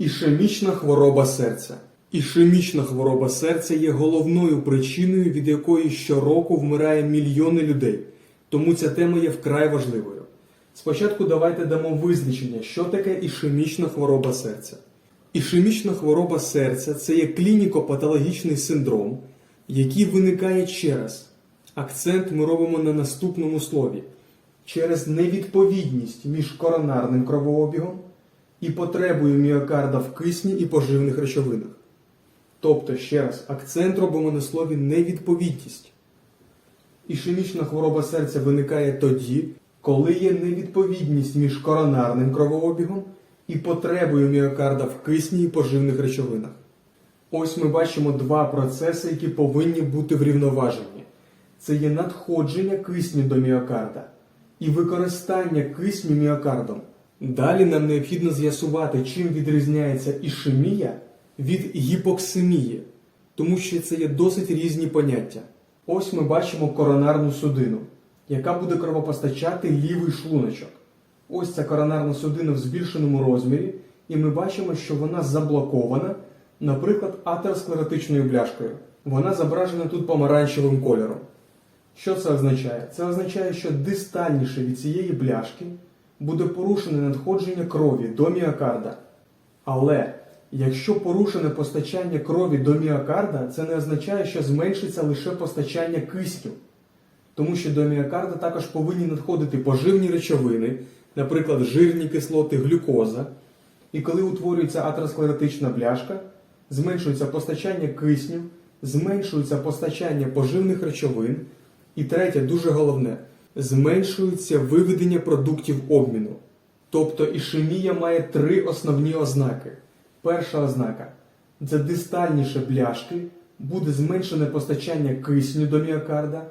Ішемічна хвороба серця. Ішемічна хвороба серця є головною причиною, від якої щороку вмирає мільйони людей. Тому ця тема є вкрай важливою. Спочатку давайте дамо визначення, що таке ішемічна хвороба серця. Ішемічна хвороба серця це є клініко-патологічний синдром, який виникає через акцент ми робимо на наступному слові через невідповідність між коронарним кровообігом і потребою міокарда в кисні і поживних речовинах. Тобто, ще раз, акцент робимо на слові невідповідність. Ішемічна хвороба серця виникає тоді, коли є невідповідність між коронарним кровообігом і потребою міокарда в кисні і поживних речовинах. Ось ми бачимо два процеси, які повинні бути врівноважені. Це є надходження кисню до міокарда і використання кисню міокардом. Далі нам необхідно з'ясувати, чим відрізняється ішемія від гіпоксимії, тому що це є досить різні поняття. Ось ми бачимо коронарну судину, яка буде кровопостачати лівий шлуночок. Ось ця коронарна судина в збільшеному розмірі, і ми бачимо, що вона заблокована, наприклад, атеросклеротичною бляшкою. Вона зображена тут помаранчевим кольором. Що це означає? Це означає, що дистальніше від цієї бляшки буде порушене надходження крові до міокарда. Але якщо порушене постачання крові до міокарда, це не означає, що зменшиться лише постачання кисню. Тому що до міокарда також повинні надходити поживні речовини, наприклад, жирні кислоти, глюкоза. І коли утворюється атеросклеротична бляшка, зменшується постачання кисню, зменшується постачання поживних речовин. І третє, дуже головне, зменшується виведення продуктів обміну. Тобто ішемія має три основні ознаки. Перша ознака це дистальніше бляшки, буде зменшене постачання кисню до міокарда,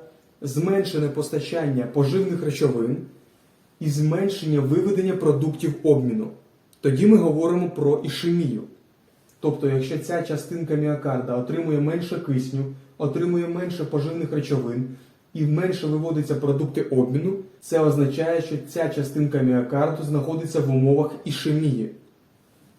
зменшене постачання поживних речовин і зменшення виведення продуктів обміну. Тоді ми говоримо про ішемію. Тобто, якщо ця частинка міокарда отримує менше кисню, отримує менше поживних речовин і менше виводиться продукти обміну, це означає, що ця частинка міокарду знаходиться в умовах ішемії.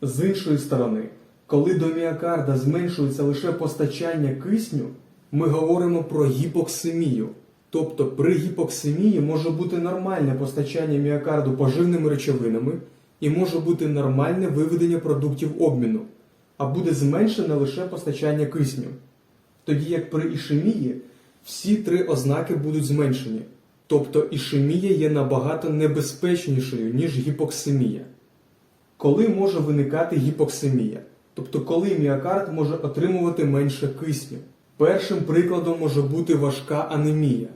З іншої сторони, коли до міокарда зменшується лише постачання кисню, ми говоримо про гіпоксимію. Тобто при гіпоксимії може бути нормальне постачання міокарду поживними речовинами і може бути нормальне виведення продуктів обміну, а буде зменшене лише постачання кисню. Тоді як при ішемії всі три ознаки будуть зменшені. Тобто ішемія є набагато небезпечнішою, ніж гіпоксимія. Коли може виникати гіпоксимія? Тобто, коли міокард може отримувати менше кисню. Першим прикладом може бути важка анемія,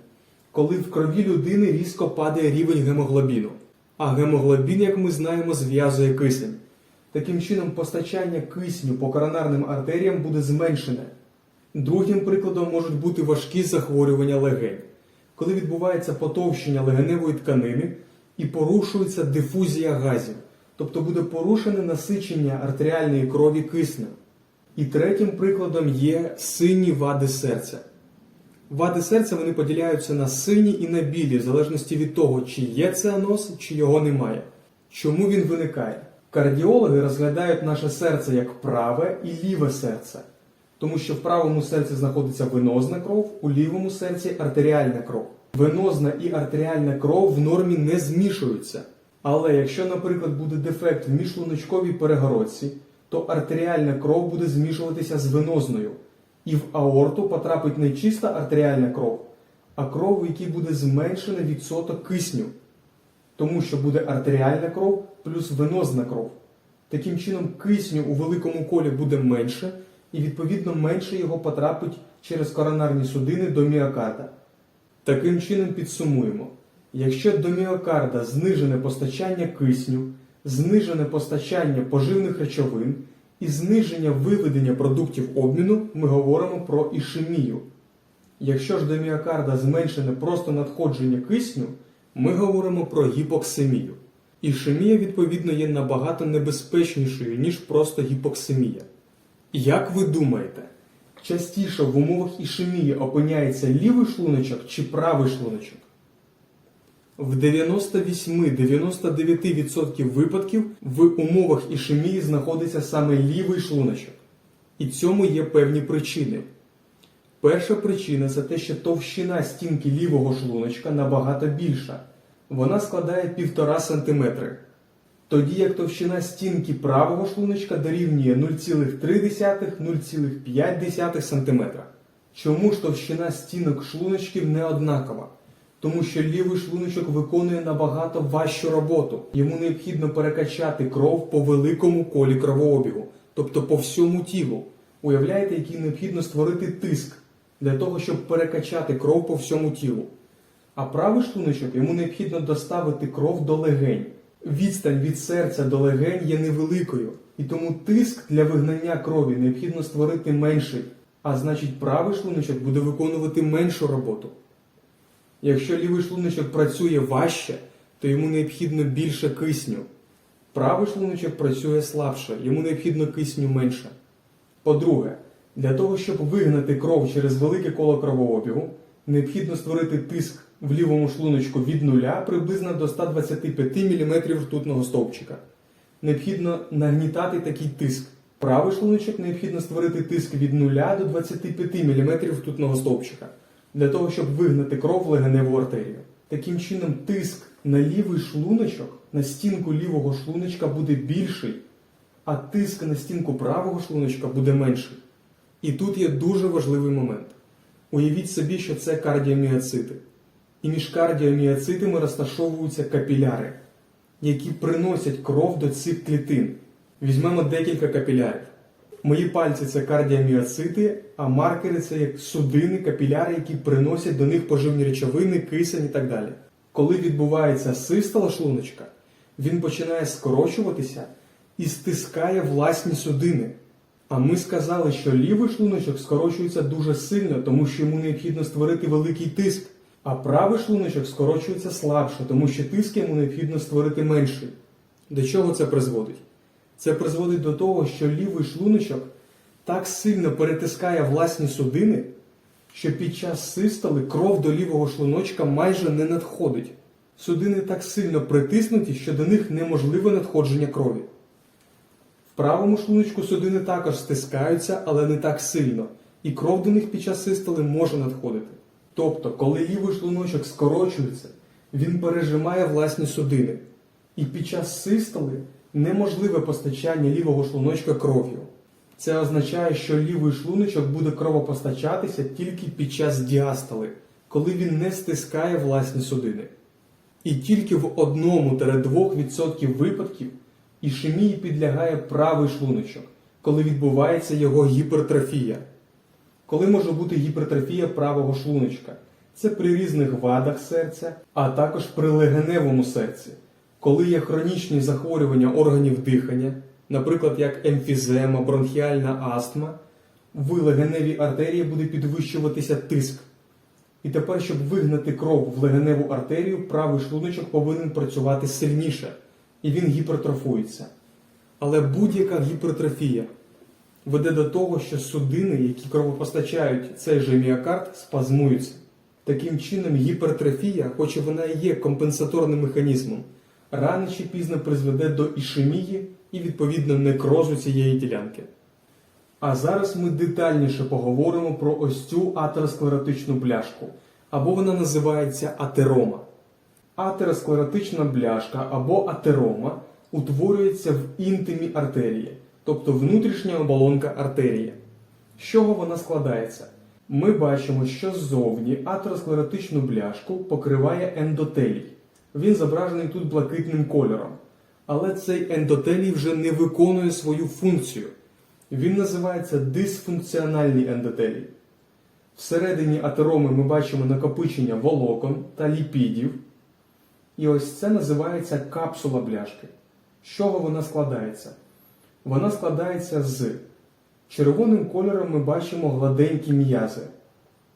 коли в крові людини різко падає рівень гемоглобіну. А гемоглобін, як ми знаємо, зв'язує кисень. Таким чином, постачання кисню по коронарним артеріям буде зменшене. Другим прикладом можуть бути важкі захворювання легень, коли відбувається потовщення легеневої тканини і порушується дифузія газів, тобто буде порушене насичення артеріальної крові киснем. І третім прикладом є сині вади серця. Вади серця вони поділяються на сині і на білі, в залежності від того, чи є цианоз, чи його немає. Чому він виникає? Кардіологи розглядають наше серце як праве і ліве серце, тому що в правому серці знаходиться венозна кров, у лівому серці артеріальна кров. Венозна і артеріальна кров в нормі не змішуються. Але якщо, наприклад, буде дефект в міжшлуночковій перегородці, то артеріальна кров буде змішуватися з венозною, і в аорту потрапить не чиста артеріальна кров, а кров, у якій буде зменшений відсоток кисню, тому що буде артеріальна кров плюс венозна кров. Таким чином, кисню у великому колі буде менше, і відповідно менше його потрапить через коронарні судини до міокарда. Таким чином підсумуємо. Якщо до міокарда знижене постачання кисню, знижене постачання поживних речовин і зниження виведення продуктів обміну, ми говоримо про ішемію. Якщо ж до міокарда зменшене просто надходження кисню, ми говоримо про гіпоксимію. Ішемія, відповідно, є набагато небезпечнішою, ніж просто гіпоксимія. Як ви думаєте, частіше в умовах ішемії опиняється лівий шлуночок чи правий шлуночок? В 98-99% випадків в умовах ішемії знаходиться саме лівий шлуночок. І цьому є певні причини. Перша причина це те, що товщина стінки лівого шлуночка набагато більша. Вона складає 1,5 см. Тоді як товщина стінки правого шлуночка дорівнює 0,3-0,5 см. Чому ж товщина стінок шлуночків не однакова? Тому що лівий шлуночок виконує набагато важчу роботу. Йому необхідно перекачати кров по великому колі кровообігу, тобто по всьому тілу. Уявляєте, який необхідно створити тиск для того, щоб перекачати кров по всьому тілу. А правий шлуночок йому необхідно доставити кров до легень. Відстань від серця до легень є невеликою, і тому тиск для вигнання крові необхідно створити менший, а значить правий шлуночок буде виконувати меншу роботу. Якщо лівий шлуночок працює важче, то йому необхідно більше кисню. Правий шлуночок працює слабше, йому необхідно кисню менше. По-друге, для того, щоб вигнати кров через велике коло кровообігу, необхідно створити тиск в лівому шлуночку від 0 приблизно до 125 мм ртутного стовпчика. Необхідно нагнітати такий тиск. Правий шлуночок необхідно створити тиск від 0 до 25 мм ртутного стовпчика для того, щоб вигнати кров в легеневу артерію. Таким чином, тиск на лівий шлуночок, на стінку лівого шлуночка буде більший, а тиск на стінку правого шлуночка буде менший. І тут є дуже важливий момент. Уявіть собі, що це кардіоміоцити. І між кардіоміоцитами розташовуються капіляри, які приносять кров до цих клітин. Візьмемо декілька капілярів. Мої пальці це кардіоміоцити, а маркери це як судини, капіляри, які приносять до них поживні речовини, кисень і так далі. Коли відбувається систола шлуночка, він починає скорочуватися і стискає власні судини. А ми сказали, що лівий шлуночок скорочується дуже сильно, тому що йому необхідно створити великий тиск, а правий шлуночок скорочується слабше, тому що тиск йому необхідно створити менший. До чого це призводить? Це призводить до того, що лівий шлуночок так сильно перетискає власні судини, що під час систоли кров до лівого шлуночка майже не надходить. Судини так сильно притиснуті, що до них неможливе надходження крові. В правому шлуночку судини також стискаються, але не так сильно, і кров до них під час систоли може надходити. Тобто, коли лівий шлуночок скорочується, він пережимає власні судини, і під час систоли неможливе постачання лівого шлуночка кров'ю. Це означає, що лівий шлуночок буде кровопостачатися тільки під час діастоли, коли він не стискає власні судини. І тільки в 1-2% випадків ішемії підлягає правий шлуночок, коли відбувається його гіпертрофія. Коли може бути гіпертрофія правого шлуночка? Це при різних вадах серця, а також при легеневому серці, коли є хронічні захворювання органів дихання, наприклад, як емфізема, бронхіальна астма, в легеневій артерії буде підвищуватися тиск. І тепер, щоб вигнати кров в легеневу артерію, правий шлуночок повинен працювати сильніше, і він гіпертрофується. Але будь-яка гіпертрофія веде до того, що судини, які кровопостачають цей же міокард, спазмуються. Таким чином, гіпертрофія, хоч вона і є компенсаторним механізмом, рано чи пізно призведе до ішемії і, відповідно, некрозу цієї ділянки. А зараз ми детальніше поговоримо про ось цю атеросклеротичну бляшку, або вона називається атерома. Атеросклеротична бляшка або атерома утворюється в інтимі артерії, тобто внутрішня оболонка артерії. З чого вона складається? Ми бачимо, що ззовні атеросклеротичну бляшку покриває ендотелій. Він зображений тут блакитним кольором. Але цей ендотелій вже не виконує свою функцію. Він називається дисфункціональний ендотелій. Всередині атероми ми бачимо накопичення волокон та ліпідів. І ось це називається капсула бляшки. З чого вона складається? Вона складається з червоним кольором ми бачимо гладенькі м'язи,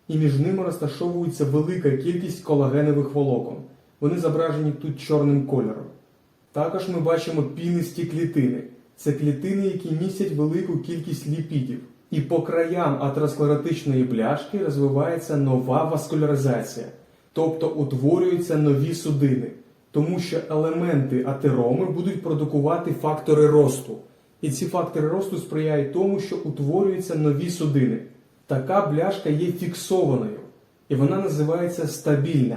і між ними розташовується велика кількість колагенових волокон. Вони зображені тут чорним кольором. Також ми бачимо пінисті клітини. Це клітини, які містять велику кількість ліпідів. І по краям атеросклеротичної бляшки розвивається нова васкуляризація, тобто утворюються нові судини, тому що елементи атероми будуть продукувати фактори росту. І ці фактори росту сприяють тому, що утворюються нові судини. Така бляшка є фіксованою, і вона називається стабільна.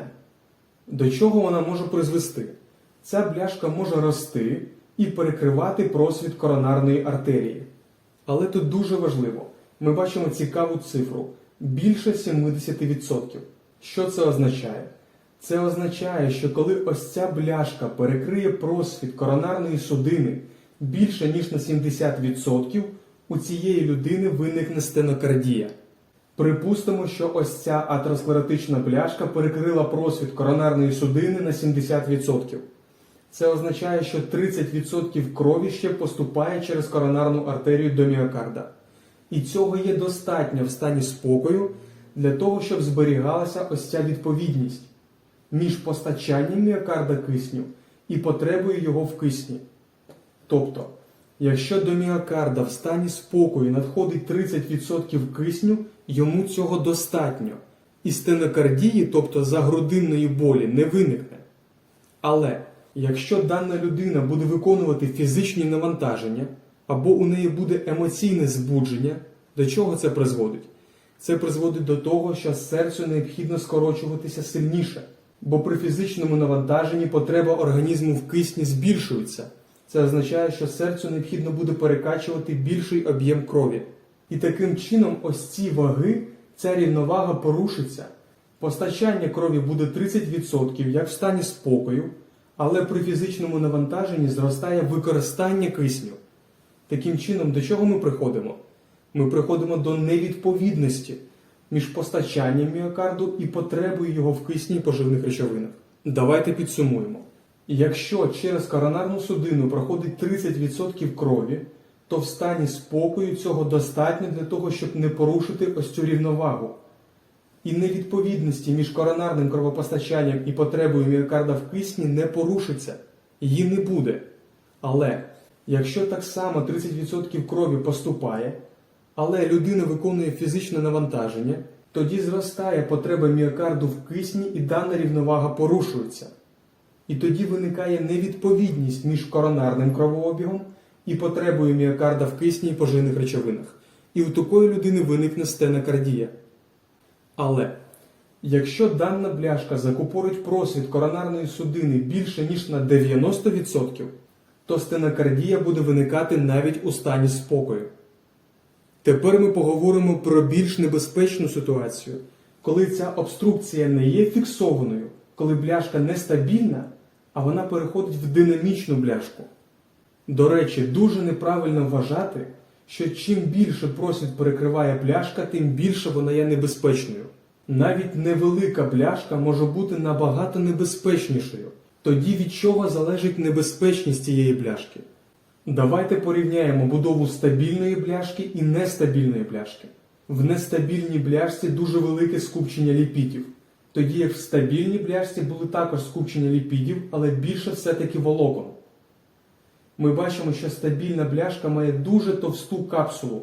До чого вона може призвести? Ця бляшка може рости і перекривати просвіт коронарної артерії. Але тут дуже важливо, ми бачимо цікаву цифру більше 70%. Що це означає? Це означає, що коли ось ця бляшка перекриє просвіт коронарної судини більше ніж на 70%, у цієї людини виникне стенокардія. Припустимо, що ось ця атеросклеротична бляшка перекрила просвіт коронарної судини на 70%. Це означає, що 30% крові ще поступає через коронарну артерію до міокарда. І цього є достатньо в стані спокою для того, щоб зберігалася ось ця відповідність між постачанням міокарда кисню і потребою його в кисні. Тобто, якщо до міокарда в стані спокою надходить 30% кисню, йому цього достатньо. І стенокардії, тобто загрудинної болі, не виникне. Але якщо дана людина буде виконувати фізичні навантаження, або у неї буде емоційне збудження, до чого це призводить? Це призводить до того, що серцю необхідно скорочуватися сильніше, бо при фізичному навантаженні потреба організму в кисні збільшується. Це означає, що серцю необхідно буде перекачувати більший об'єм крові. І таким чином, ось ці ваги, ця рівновага порушиться. Постачання крові буде 30%, як в стані спокою, але при фізичному навантаженні зростає використання кисню. Таким чином, до чого ми приходимо? Ми приходимо до невідповідності між постачанням міокарду і потребою його в кисні і поживних речовинах. Давайте підсумуємо. Якщо через коронарну судину проходить 30% крові, то в стані спокою цього достатньо для того, щоб не порушити ось цю рівновагу. І невідповідності між коронарним кровопостачанням і потребою міокарда в кисні не порушиться, її не буде. Але якщо так само 30% крові поступає, але людина виконує фізичне навантаження, тоді зростає потреба міокарду в кисні і дана рівновага порушується. І тоді виникає невідповідність між коронарним кровообігом і потребою міокарда в кисні і поживних речовинах. І у такої людини виникне стенокардія. Але якщо дана бляшка закупорить просвіт коронарної судини більше ніж на 90%, то стенокардія буде виникати навіть у стані спокою. Тепер ми поговоримо про більш небезпечну ситуацію, коли ця обструкція не є фіксованою, коли бляшка нестабільна, а вона переходить в динамічну бляшку. До речі, дуже неправильно вважати, що чим більше просвіт перекриває бляшка, тим більше вона є небезпечною. Навіть невелика бляшка може бути набагато небезпечнішою. Тоді від чого залежить небезпечність цієї бляшки? Давайте порівняємо будову стабільної бляшки і нестабільної бляшки. В нестабільній бляшці дуже велике скупчення ліпідів, тоді як в стабільній бляшці були також скупчення ліпідів, але більше все-таки волокон. Ми бачимо, що стабільна бляшка має дуже товсту капсулу,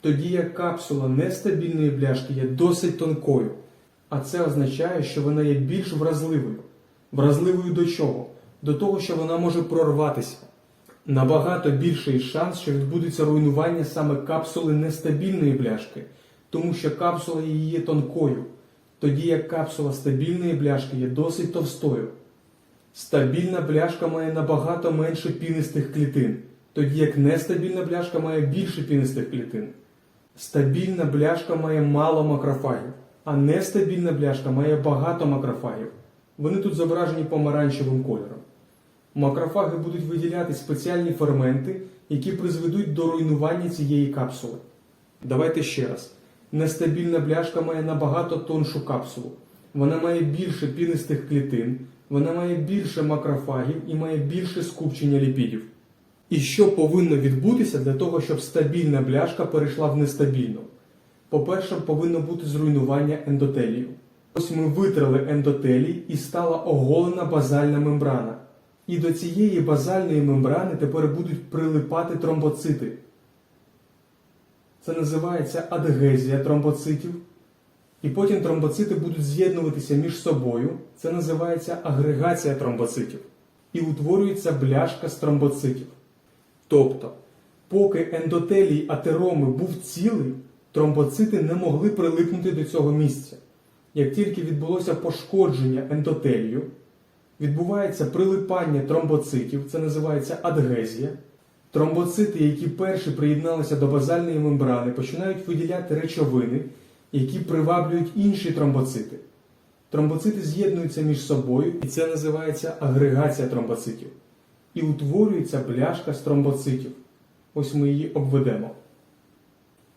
тоді як капсула нестабільної бляшки є досить тонкою, а це означає, що вона є більш вразливою. Вразливою до чого? До того, що вона може прорватися. Набагато більший шанс, що відбудеться руйнування саме капсули нестабільної бляшки, тому що капсула її є тонкою, тоді як капсула стабільної бляшки є досить товстою. Стабільна бляшка має набагато менше пінистих клітин, тоді як нестабільна бляшка має більше пінистих клітин. Стабільна бляшка має мало макрофагів, а нестабільна бляшка має багато макрофагів. Вони тут зображені помаранчевим кольором. Макрофаги будуть виділяти спеціальні ферменти, які призведуть до руйнування цієї капсули. Давайте ще раз. Нестабільна бляшка має набагато тоншу капсулу. Вона має більше пінистих клітин, вона має більше макрофагів і має більше скупчення ліпідів. І що повинно відбутися для того, щоб стабільна бляшка перейшла в нестабільну? По-перше, повинно бути зруйнування ендотелію. Ось ми витрали ендотелій і стала оголена базальна мембрана. І до цієї базальної мембрани тепер будуть прилипати тромбоцити. Це називається адгезія тромбоцитів. І потім тромбоцити будуть з'єднуватися між собою. Це називається агрегація тромбоцитів. І утворюється бляшка з тромбоцитів. Тобто, поки ендотелій атероми був цілий, тромбоцити не могли прилипнути до цього місця. Як тільки відбулося пошкодження ендотелію, відбувається прилипання тромбоцитів, це називається адгезія. Тромбоцити, які перші приєдналися до базальної мембрани, починають виділяти речовини, які приваблюють інші тромбоцити. Тромбоцити з'єднуються між собою, і це називається агрегація тромбоцитів. І утворюється бляшка з тромбоцитів. Ось ми її обведемо.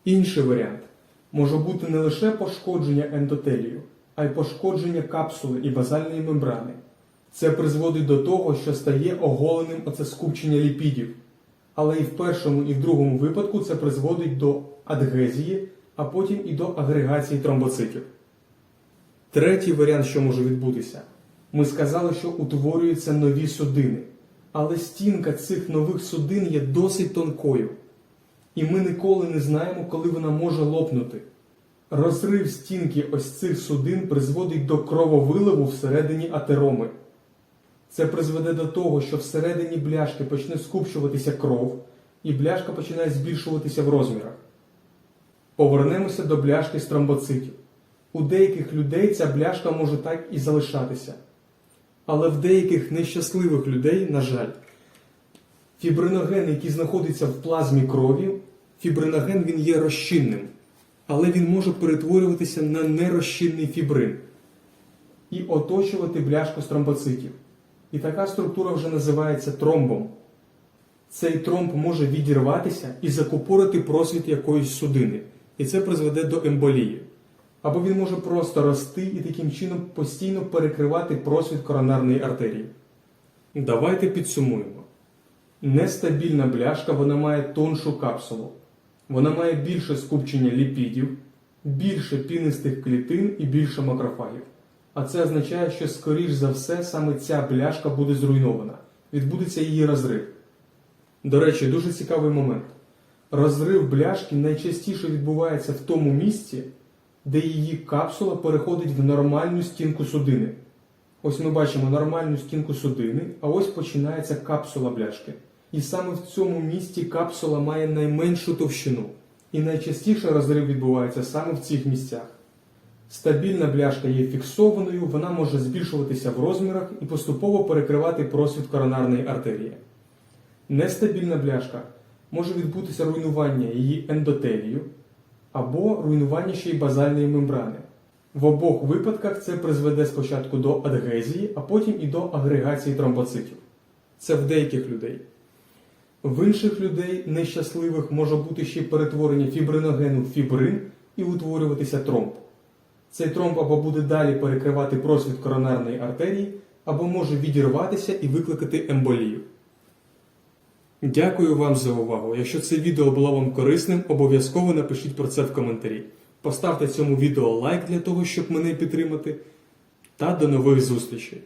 Інший варіант може бути не лише пошкодження ендотелію, а й пошкодження капсули і базальної мембрани. Це призводить до того, що стає оголеним оце скупчення ліпідів. Але і в першому, і в другому випадку це призводить до адгезії, а потім і до агрегації тромбоцитів. Третій варіант, що може відбутися, ми сказали, що утворюються нові судини, але стінка цих нових судин є досить тонкою, і ми ніколи не знаємо, коли вона може лопнути. Розрив стінки ось цих судин призводить до крововиливу всередині атероми. Це призведе до того, що всередині бляшки почне скупчуватися кров, і бляшка починає збільшуватися в розмірах. Повернемося до бляшки з тромбоцитів. У деяких людей ця бляшка може так і залишатися. Але в деяких нещасливих людей, на жаль, фібриноген, який знаходиться в плазмі крові, фібриноген він є розчинним, але він може перетворюватися на нерозчинний фібрин і оточувати бляшку з тромбоцитів. І така структура вже називається тромбом. Цей тромб може відірватися і закупорити просвіт якоїсь судини, і це призведе до емболії. Або він може просто рости і таким чином постійно перекривати просвіт коронарної артерії. Давайте підсумуємо. Нестабільна бляшка вона має тоншу капсулу. Вона має більше скупчення ліпідів, більше пінистих клітин і більше макрофагів. А це означає, що, скоріш за все, саме ця бляшка буде зруйнована. Відбудеться її розрив. До речі, дуже цікавий момент. Розрив бляшки найчастіше відбувається в тому місці, де її капсула переходить в нормальну стінку судини. Ось ми бачимо нормальну стінку судини, а ось починається капсула бляшки. І саме в цьому місці капсула має найменшу товщину. І найчастіше розрив відбувається саме в цих місцях. Стабільна бляшка є фіксованою, вона може збільшуватися в розмірах і поступово перекривати просвіт коронарної артерії. Нестабільна бляшка може відбутися руйнування її ендотелію або руйнування ще й базальної мембрани. В обох випадках це призведе спочатку до адгезії, а потім і до агрегації тромбоцитів. Це в деяких людей. В інших людей нещасливих може бути ще перетворення фібриногену в фібрин і утворюватися тромб. Цей тромб або буде далі перекривати просвіт коронарної артерії, або може відірватися і викликати емболію. Дякую вам за увагу. Якщо це відео було вам корисним, обов'язково напишіть про це в коментарі. Поставте цьому відео лайк для того, щоб мене підтримати. Та до нових зустрічей!